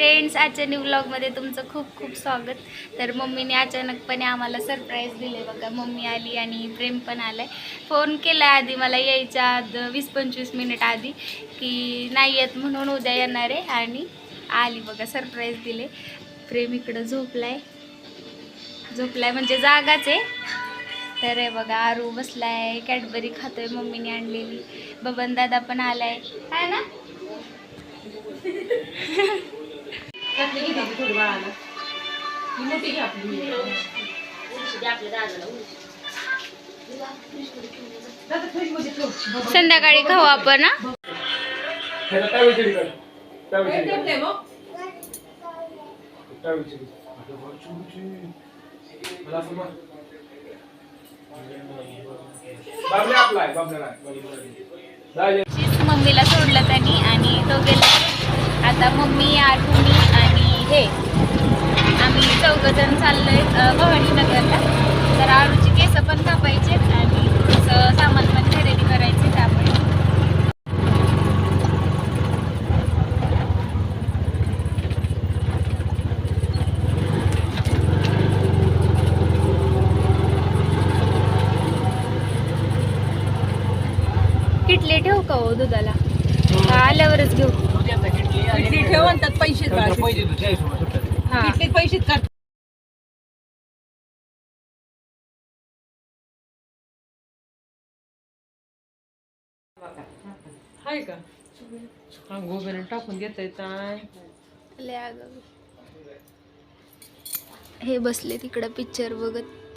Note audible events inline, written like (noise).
Friends आजच्या new ब्लॉगमध्ये तुमचं खूप खूप स्वागत. तर मम्मीने अचानकपणे आम्हाला सरप्राईज दिले बघा. मम्मी आली आणि प्रेम पण आलाय. फोन केला आधी मला यायच्या आध वीस पंचवीस मिनिट आधी की नाही येत म्हणून उद्या येणार आहे. आणि आली बघा सरप्राईज दिले. प्रेम इकडं झोपलाय. झोपलाय म्हणजे जागाच आहे. तर हे बघा आरू बसलाय कॅडबरी खातोय मम्मीने आणलेली. बबन दादा पण आलाय. आहे ना? (laughs) त्यातली किती होती थोडी बाळाला ही मोठी घ्या आपली. दादा फ्रीजमध्ये ठेव. बघा. संध्याकाळी खाऊ आपण हा? ह्याला काय विचारी कर काय हे विचारी ठेवलंय मग. काय विचारी मला असं म्हण. बाबल्या आपला आहे बाबल्या नाही. दाजी शीच मम्मीला सोडलं त्यांनी आणि तो गेला आता मम्मी आठू आहे हे. आम्ही चौघजण चाललो आहे भवानीनगरला तर आळूची केस पण कापायचे आणि थोडंसं सामान पण खरेदी करायचे त्यामुळे. किटले ठेवू का हो दुधाला? आल्यावरच घेऊ. ठेव त्यात पैसे. हा पैसे. हाय का हा टाकून देता येत. हे बसले तिकडं पिक्चर बघत